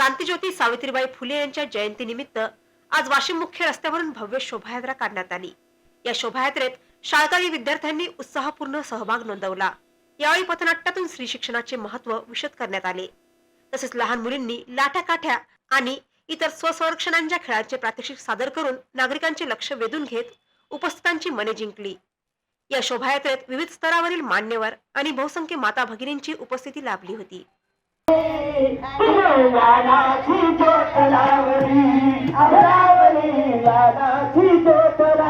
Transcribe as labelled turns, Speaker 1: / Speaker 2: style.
Speaker 1: क्रांतीज्योती सावित्रीबाई फुले यांच्या जयंतीनिमित्त आज वाशिम मुख्य रस्त्यावरून भव्य शोभायात्रा काढण्यात आली. या शोभायात्रेत शाळकरी विद्यार्थ्यांनी उत्साहपूर्ण सहभाग नोंदवला. यावेळी पथनाट्यातून स्त्री शिक्षणाचे महत्त्व विशद करण्यात आले. तसेच लहान मुलींनी लाठ्या काठ्या आणि इतर स्वसंरक्षणांच्या खेळांचे प्रात्यक्षिक सादर करून नागरिकांचे लक्ष वेधून घेत उपस्थितांची मने जिंकली. या शोभायात्रेत विविध स्तरावरील मान्यवर आणि बहुसंख्य माता भगिनींची उपस्थिती लाभली होती.
Speaker 2: लालाची ज्योत लावली अमरावली ज्योत लावली